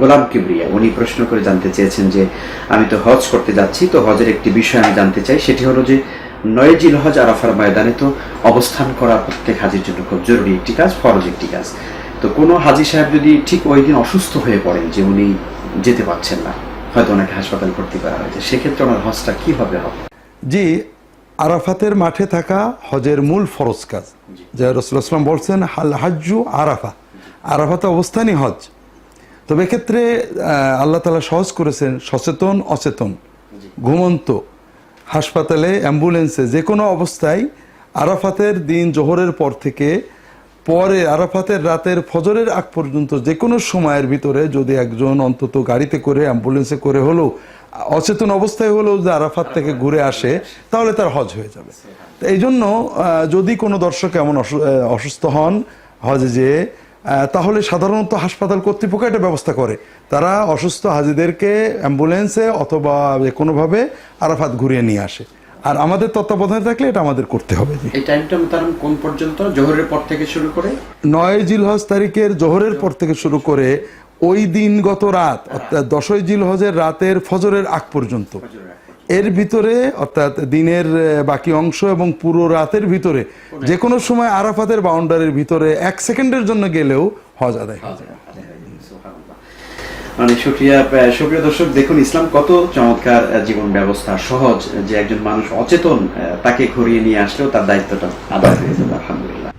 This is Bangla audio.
গোলাম কিবরিয়া উনি প্রশ্ন করে জানতে চেয়েছেন যে আমি তো হজ করতে যাচ্ছি তো হজের একটি বিষয় আমি জানতে চাই সেটি হলো যে নয়জিল হজ আরাফার ময়দানে তো অবস্থান করা প্রত্যেক হাজির জন্য খুব জরুরি একটি কাজ ফরজ একটি কাজ। তো কোনো হাজি সাহেব যদি ঠিক ওই দিন অসুস্থ হয়ে পড়েন যে উনি যেতে পারছেন না হয়তো ওনাকে হাসপাতালে ভর্তি করা হয়েছে সেক্ষেত্রে ওনার হজটা কীভাবে হবে? জি আরাফাতের মাঠে থাকা হজের মূল ফরজ কাজ। যে রসুলাম বলছেন হাল হাজ্জু আরাফা। আরাফাতে অবস্থানই হজ। তবে এক্ষেত্রে আল্লাহ তালা সহজ করেছেন, সচেতন, অচেতন, ঘুমন্ত, হাসপাতালে, অ্যাম্বুলেন্সে যে কোনো অবস্থায় আরাফাতের দিন জোহরের পর থেকে পরে আরাফাতের রাতের ফজরের আগ পর্যন্ত যে কোনো সময়ের ভিতরে যদি একজন অন্তত গাড়িতে করে, অ্যাম্বুলেন্সে করে হলেও, অচেতন অবস্থায় হলেও যে আরাফাত থেকে ঘুরে আসে, তাহলে তার হজ হয়ে যাবে। এই জন্য যদি কোনো দর্শক এমন অসু- অসুস্থ হন, হজে যে তাহলে সাধারণত হাসপাতাল কর্তৃপক্ষ এটা ব্যবস্থা করে। তারা অসুস্থ হাজিদেরকে অ্যাম্বুলেন্সে অথবা যে কোনোভাবে আরাফাত ঘুরিয়ে নিয়ে আসে। আর আমাদের তত্ত্বাবধানে থাকলে এটা আমাদের করতে হবে এই টাইমটা মোতারাম কোন পর্যন্ত? জোহরের পর থেকে শুরু করে? নয় জিলহজ তারিখের জোহরের পর থেকে শুরু করে ওই দিন গত রাত অর্থাৎ দশই জিলহজের রাতের ফজরের আগ পর্যন্ত। এর ভিতরে অর্থাৎ দিনের বাকি অংশ এবং পুরো রাতের ভিতরে যে কোনো সময় আরাফাতের বাউন্ডারির ভিতরে এক সেকেন্ডের জন্য গেলেও হজ আদায় হয়ে। যায় মানে সুপ্রিয়া সুপ্রিয় দর্শক দেখুন ইসলাম কত চমৎকার জীবন ব্যবস্থা সহজ যে একজন মানুষ অচেতন তাকে ঘুরিয়ে নিয়ে আসলেও তার দায়িত্বটা আদায় হয়ে যাবে আলহামদুলিল্লাহ।